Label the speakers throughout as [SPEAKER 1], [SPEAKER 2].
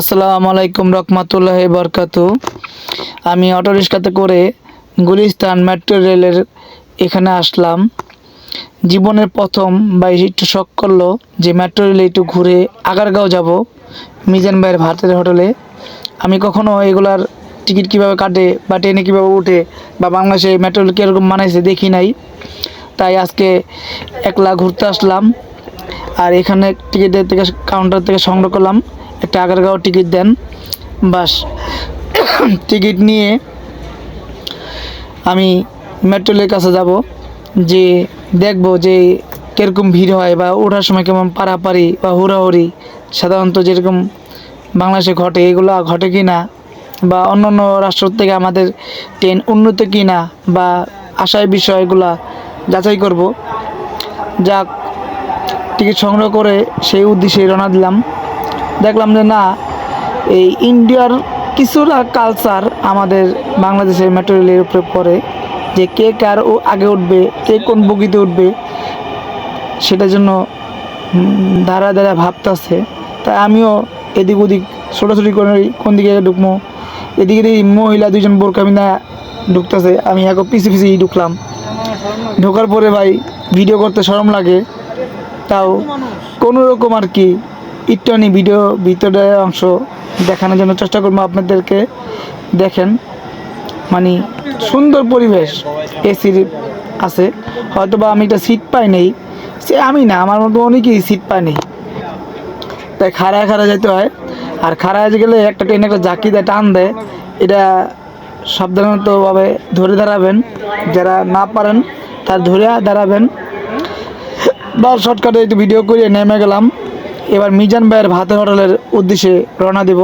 [SPEAKER 1] আসসালামু আলাইকুম রহমতুল্লাহ বরকাতু। আমি অটো রিক্সাতে করে গুলিস্তান মেট্রো রেলের এখানে আসলাম। জীবনের প্রথম বা একটু শখ করল যে মেট্রো রেলে একটু ঘুরে আগারগাঁও যাব, মিজান ভাইয়ের ভাতের হোটেলে। আমি কখনো এগুলার টিকিট কীভাবে কাটে বা ট্রেনে কীভাবে উঠে বা বাংলাদেশে মেট্রো রেল কীরকম বানাইছে দেখি নাই। তাই আজকে একলা ঘুরতে আসলাম আর এখানে টিকিটের থেকে কাউন্টার থেকে সংগ্রহ করলাম। একটা আগারগাঁও টিকিট দেন। বাস, টিকিট নিয়ে আমি মেট্রোলের কাছে যাব, যে দেখব যে কীরকম ভিড় হয় বা ওঠার সময় কেমন পারাপারি বা হুড়াহুড়ি, সাধারণত যেরকম বাংলাদেশে ঘটে, এগুলো ঘটে কি না বা অন্য অন্য রাষ্ট্র থেকে আমাদের ট্রেন উন্নত কি না বা আশায় বিষয়গুলা যাচাই করব। যাক, টিকিট সংগ্রহ করে সেই উদ্দেশ্যে রওনা দিলাম। দেখলাম যে না, এই ইন্ডিয়ার কিছুটা কালচার আমাদের বাংলাদেশের মেট্রো রেলের উপরে পড়ে। যে কে কার ও আগে উঠবে, কে কোন বগিতে উঠবে, সেটার জন্য ধারা ধারা ভাবতেছে। তাই আমিও এদিক ওদিক ছোটাছুটি করে কোন দিকে ঢুকবো। এদিকে দেখি মহিলা দুজন বোরকা মিনা ঢুকতেছে, আমি এখন পিছিয়ে পিছিয়ে ঢুকলাম। ঢোকার পরে ভাই ভিডিও করতে সরম লাগে। তাও কোনো রকম আর কি একটুখানি ভিডিও ভিতরের অংশ দেখানোর জন্য চেষ্টা করব আপনাদেরকে দেখেন। মানে সুন্দর পরিবেশ এসির আছে। হয়তো বা আমি একটা সিট পাই নেই। সে আমি না, আমার মতো অনেকেই সিট পায় নেই। তাই খাড়ায় খাড়া যেতে হয়। আর খাড়ায় গেলে একটা ট্রেন একটা জাকি দেয়, টান দেয়। এটা সাবধানতভাবে ধরে দাঁড়াবেন। যারা না পারেন, তার ধরে দাঁড়াবেন। বা শর্টকাটে একটু ভিডিও করে নেমে গেলাম। এবার মিজান ভাইয়ের ভাতের হোটেলের উদ্দেশ্যে রওনা দেব।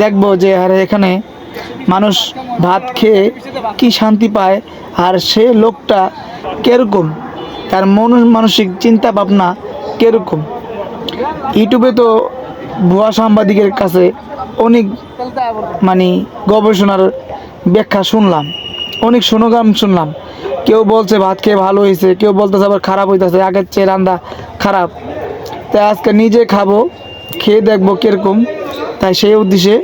[SPEAKER 1] দেখব যে আরে এখানে মানুষ ভাত খেয়ে কি শান্তি পায় আর সে লোকটা কীরকম, তার মন মানসিক চিন্তা ভাবনা কীরকম। ইউটিউবে তো ভুয়া সাংবাদিকের কাছে অনেক মানে গবেষণার ব্যাখ্যা শুনলাম, অনেক সুনগাম শুনলাম। কেউ বলছে ভাত খেয়ে ভালো হয়েছে, কেউ বলতেছে আবার খারাপ হইতেছে, আগের চেয়ে রান্না খারাপ। তাই আজকে নিজে খাব, খেয়ে দেখব কীরকম। তাই সেই উদ্দেশ্যে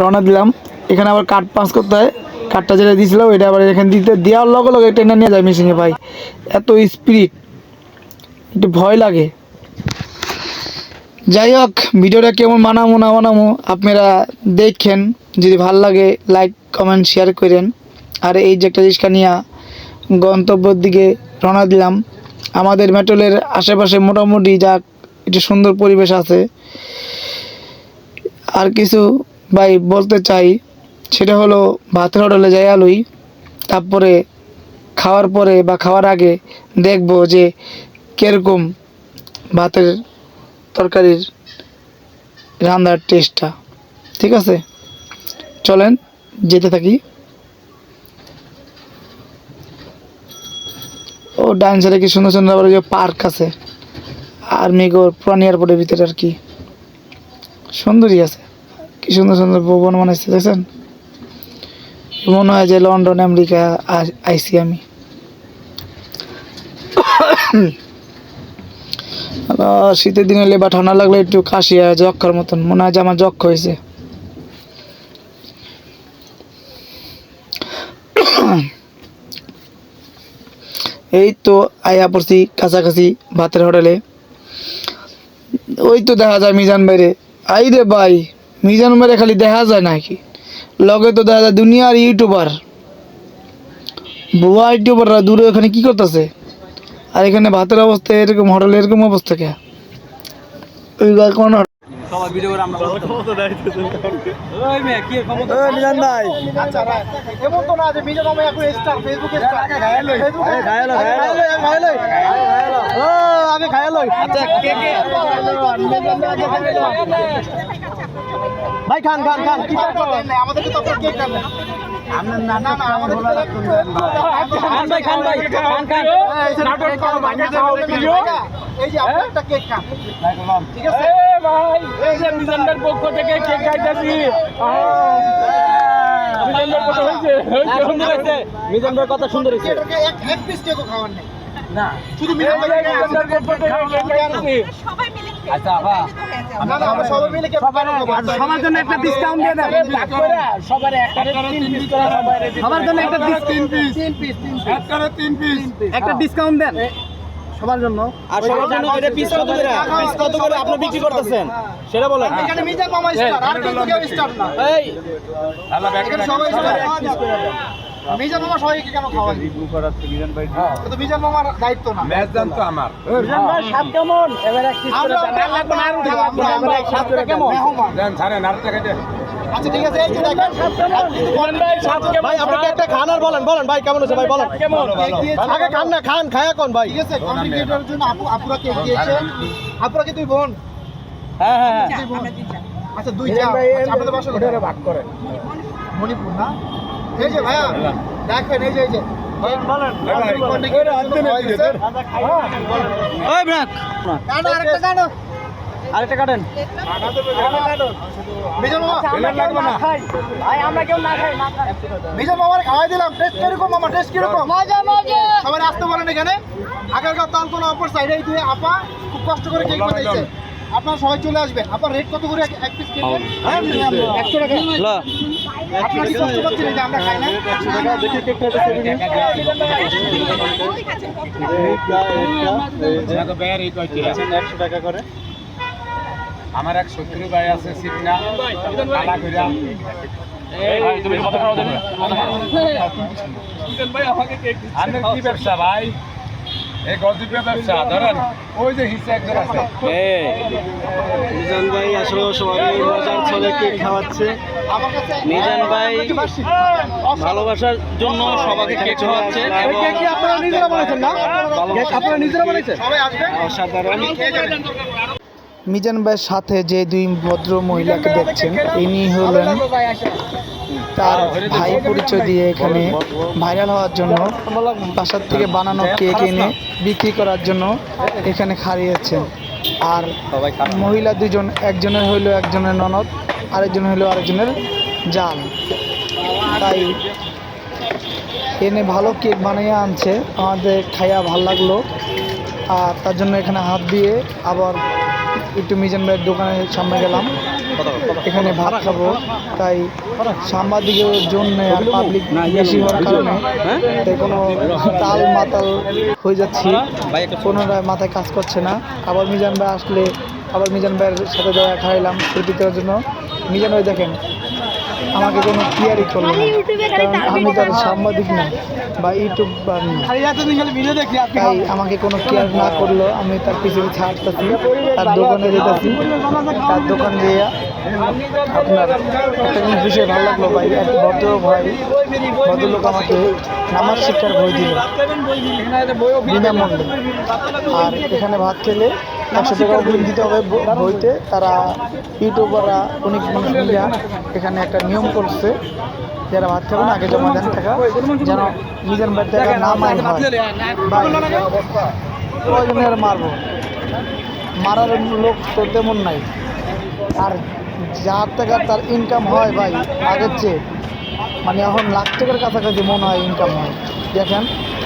[SPEAKER 1] রওনা দিলাম। এখানে আবার কাঠ পাস করতে হয়। কাঠটা যেটা দিয়েছিলাম এটা আবার এখানে দিতে, দেওয়ার লগে লগে টেনে নিয়ে যায় মেশিনে ভাই। এত স্পিরিট একটু ভয় লাগে। যাই হোক, ভিডিওটা কেমন মানামো না মানামো আপনারা দেখেন। যদি ভালো লাগে লাইক কমেন্ট শেয়ার করেন। আর এই যে একটা রিক্সা নিয়ে গন্তব্যের দিকে রওনা দিলাম। আমাদের মেট্রোলের আশেপাশে মোটামুটি যাক একটু সুন্দর পরিবেশ আছে। আর কিছু ভাই বলতে চাই, সেটা হলো ভাতের হোটেলে যাই আলুই, তারপরে খাওয়ার পরে বা খাওয়ার আগে দেখব যে কীরকম ভাতের তরকারির রান্নার টেস্টটা ঠিক আছে? চলেন, যেতে থাকি। ও ডান সাইডে কি সুন্দর সুন্দর আবার পার্ক আছে? আর মেঘর পুরান এয়ারপোর্টের ভিতরে আর কি। সুন্দরই আছে। কি সুন্দর সুন্দর ভবন বানাইছে, দেখছেন? মনে হয় যে লন্ডন, আমেরিকা আইসি আমি। শীতের দিনে এলে বা ঠান্ডা লাগলে একটু কাশি আর যক্ষার মতন। মনে হয় যে আমার যক্ষ হয়েছে। এই তো আয়া পড়ছি কাছাকাছি ভাতের হোটেলে। ওই তো দেখা যায় মিজান বাইরে আই রে ভাই, মিজান বাইরে খালি দেখা যায় নাকি? লগে তো দেখা যায় দুনিয়ার ইউটিউবার। বুয়া ইউটিউবাররা দূরে ওখানে কি করতেছে? আর এখানে ভাতের অবস্থা এরকম, হোটেলে এরকম অবস্থা কে? ওই কোন?
[SPEAKER 2] সবাই ভিডিও করে আমরা ওই মেয়ে কি ক্ষমতা
[SPEAKER 3] আচ্ছা ভাই এমন তো না যে মিজান মামা এখন স্টার ফেসবুকে স্টার
[SPEAKER 2] ঘায়াল হই। ঘায়াল হই, ঘায়াল হই।
[SPEAKER 3] ঘায়াল হই, ও আগে ঘায়াল হই
[SPEAKER 2] আচ্ছা কে কে?
[SPEAKER 3] ভাই খান খান খান। কি করবেন তো আপনার কেক খাবেন না। না না আমাদের
[SPEAKER 2] খান ভাই খান ভাই খান খান।
[SPEAKER 3] এই যে আপনি একটা কেক খান। ঠিক আছে?
[SPEAKER 2] ভাই এই যে মিজানদার পক্ষ থেকে কেক খাইতেছি। মিজানদার কত হয়েছে? সুন্দর হয়েছে। মিজানদার কথা সুন্দর হয়েছে?
[SPEAKER 3] এক এক পিস কেকও খাওয়ার নেই।
[SPEAKER 2] না।
[SPEAKER 3] শুধু মিজান ভাই
[SPEAKER 2] মিজানদার পক্ষ থেকে কেক খাইতেছি।
[SPEAKER 4] সবাই মিলে
[SPEAKER 3] না না আমরা সবাই মিলে কেক কাটবো
[SPEAKER 4] সবার জন্য একটা ডিসকাউন্ট দিয়ে দেন। সবার জন্য একটা তিন পিস তিন পিস তিন পিস একটা ডিসকাউন্ট দেন। সবার জন্য।
[SPEAKER 2] আর সবার জন্য এটা পিস কত করে? পিস কত করে আপনি বিক্রি করতেছেন? সেটা বলেন।
[SPEAKER 3] এখানে মিজান মামা স্টার আর কিন্তু কেউ স্টার না।
[SPEAKER 2] এই।
[SPEAKER 3] আল্লাহ ব্যাক এখানে সবাই স্টার মিজান মামা সবাইকে কেন খাওয়াই? এটা তো মিজান মামার দায়িত্ব না।
[SPEAKER 4] সাত কেমন? এবার এক করে
[SPEAKER 3] আমরা
[SPEAKER 4] দেন।
[SPEAKER 3] আমরা আমরা আমরা সাতটা কেমন? মেহমান। আচ্ছা ঠিক আছে এই যে দেখেন
[SPEAKER 2] ভাই আপনি কেকটা খান আর বলেন বলেন ভাই কেমন আছে ভাই বলেন। আগে খান না খান খায়া কোন ভাই।
[SPEAKER 3] ঠিক আছে কমপ্লিকেটরের জন্য আপু আপুরা কেক দিয়েছে? আপুরা কি তুই বোন?
[SPEAKER 2] হ্যাঁ হ্যাঁ হ্যাঁ।
[SPEAKER 3] আচ্ছা দুইটা আচ্ছা, আপনাদের বাসা কোথায়? ভাগ করে মণিপুর না? এই যে ভাইয়া দেখেন এই যে এই যে।
[SPEAKER 2] ওই ব্রাক। আরেকটা কাটেন।
[SPEAKER 3] মিজান মামা
[SPEAKER 4] ভাই আমরা কেউ না খাই। না খাই
[SPEAKER 3] মিজান মামার খাওয়াই দিলাম টেস্ট কীরকম মামা টেস্ট কীরকম? মজা মজা। সবাই আসতে বলেন এখানে। আগারগাঁও তালতলা অপর সাইডে এই দুই আপা খুব কষ্ট করে কেক বানাইছে। আপনারা সবাই চলে আসবেন আপনার রেট কত করে এক- এক পিস কেক হ্যাঁ একশো টাকা। আপনারা কি কষ্ট করছেন যে আমরা খাই না?
[SPEAKER 2] একশো টাকা করে।
[SPEAKER 5] আমার এক শত্রু ভাই আছে সিটনা কালা কইরা। আপনার কি ব্যবসা ভাই? এই গজীবের ব্যবসা ধরেন। ওই যে হিসে একজন আছে।
[SPEAKER 2] মিজান ভাই আসলে সবাই মজার ছলে কেক খাওয়াচ্ছে। মিজান ভাই ভালোবাসার জন্য সবাইকে কেক খাওয়াচ্ছে এবং
[SPEAKER 3] কেক কি আপনারা নিজেরা বানাইছেন না?
[SPEAKER 2] আপনারা নিজেরা বানাইছেন? অসাধারণ।
[SPEAKER 1] মিজান ভাইয়ের সাথে যে দুই ভদ্র মহিলাকে দেখছেন, ইনি হলেন তার ভাই পরিচয় দিয়ে এখানে ভাইরাল হওয়ার জন্য বাসার থেকে বানানো কেক এনে বিক্রি করার জন্য এখানে খাড়িয়েছেন। আর মহিলা দুজন একজনের হইল একজনের ননদ, আরেকজন হইল আরেকজনের জাল তাই এনে ভালো কেক বানিয়ে আনছে, আমাদের খাইয়া ভালো লাগল। আর তার জন্য এখানে হাত দিয়ে আবার একটু মিজান ভাইয়ের দোকানের সামনে গেলাম। এখানে ভাত খাব তাই সাংবাদিকের জন্য আর পাবলিক বেশি হওয়ার কারণে তাই কোনো তাল মাতাল হয়ে যাচ্ছি। কোনোটাই মাথায় কাজ করছে না। আবার মিজান ভাই আসলে আবার মিজান ভাইয়ের সাথে দেখা খাইলাম ছুটি দেওয়ার জন্য। মিজান ভাই দেখেন আমাকে কোনো কেয়ারই করল না। কারণ আমি তার সাংবাদিক না বা ইউটিউব না তাই আমাকে কোনো কেয়ার না করল আমি তার পিছনে ছাড়তেছি তার দোকানে যেতেছি তার দোকান দিয়ে আপনার একটা জিনিস বিষয় ভালো লাগল ভাই এক ভদ্র ভাই ভদ্রলোক আমাকে নামাজ শিক্ষার বই দিল। বিনামূল্যে আর এখানে ভাত খেলে একশো টাকা অগ্রিম দিতে হবে বইতে। তারা ইউটিউবাররা অনেক মানুষ মিলিয়া এখানে একটা নিয়ম করছে যারা ভাত খাবেন আগে জমা দেন টাকা যেন নিজের বাড়ি টাকা না ভাই, প্রয়োজনে মারবো মারার লোক তো তেমন নাই। আর যার টাকা তার ইনকাম হয় ভাই আগের চেয়ে। মানে এখন লাখ টাকার কাছাকাছি মনে হয় ইনকাম হয়। দেখেন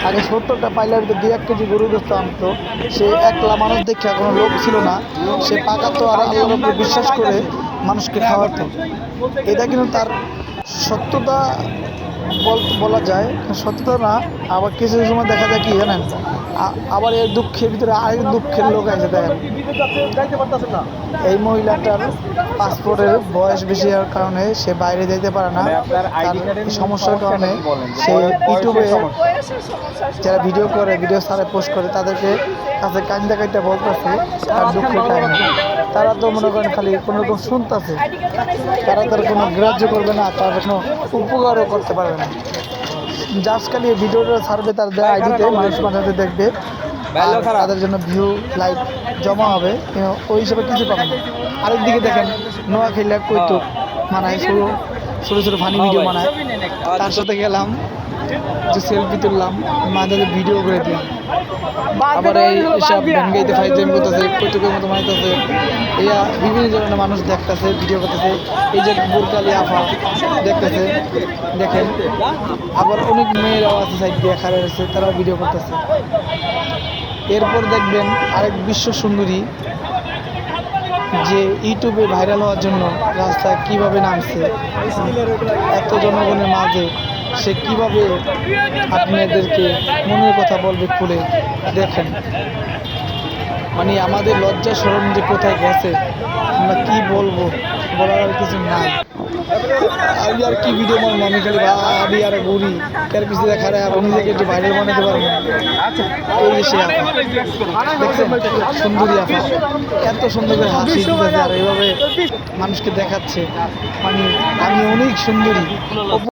[SPEAKER 1] আগে সত্তরটা পাইলার দু এক কেজি গরু দোস্ত আনতো। সে একলা মানুষ দেখে কোনো লোক ছিল না। সে পাকা তো আর আল্লাহর বিশ্বাস করে মানুষকে খাওয়াতো। এটা কিন্তু তার সত্যতা বল- বলা যায় সত্যতা না আবার কিছু সময় দেখা যায় কি জানেন? আবার এর দুঃখের ভিতরে আরেক দুঃখের লোক আছে দেখেন। এই মহিলাটার পাসপোর্টের বয়স বেশি হওয়ার কারণে সে বাইরে যেতে পারে না। সমস্যার কারণে সে ইউটিউবে যারা ভিডিও করে ভিডিও সারে পোস্ট করে তাদেরকে কাছে কান্দা কাইটা বলতেছে তার দুঃখের কাহিনী তারা তো মনে করেন খালি কোনো রকম শুনতেছে। তারা তার কোনো গ্রাহ্য করবে না তার কোনো উপকারও করতে পারবে না। জাস্ট খালি ভিডিওটা ছাড়বে তার দেওয়া আইডিতে মানুষ মাঝে দেখবে। তাদের জন্য ভিউ লাইক জমা হবে। ওই হিসেবে কিছু পাবে না। আরেকদিকে দেখেন নোয়াখাইলা কৈতুক মানায় শুরু ছোটো ছোটো ফানি ভিডিও বানায় তার সাথে গেলাম। যে সেলফি তুললাম মাঝে ভিডিও করে দিলাম। আবার এই সব ভেঙ্গাইতে ফাইজেম করতেছে কৌতুকের মতো মাইতেছে। ইয়া বিভিন্ন ধরনের মানুষ দেখতেছে ভিডিও করতেছে। এই যে বুরকালি আফা দেখতেছে দেখেন। আবার অনেক মেয়েরাও আছে সাইড দিয়ে খাড়া রয়েছে তারা ভিডিও করতেছে। এরপর দেখবেন আরেক বিশ্ব সুন্দরী যে ইউটিউবে ভাইরাল হওয়ার জন্য রাস্তায় কীভাবে নামছে এত জনগণের মাঝে সে কীভাবে আপনাদেরকে মনের কথা বলবে খুলে দেখেন। মানে আমাদের লজ্জা স্মরণ যে কোথায় গেছে, আমরা কি বলব বলার আর কিছু নাই। আমি আর কি ভিডিও বানাবো? আমি খালি ভাবি আর ঘুরি। তার পিছনে দেখা আমি নিজেকে একটু ভাইরাল বানাতে পারব এই যে সে দেখছেন? সুন্দরী আপা এত সুন্দর করে হাসি আর এইভাবে মানুষকে দেখাচ্ছে। মানে আমি অনেক সুন্দরী।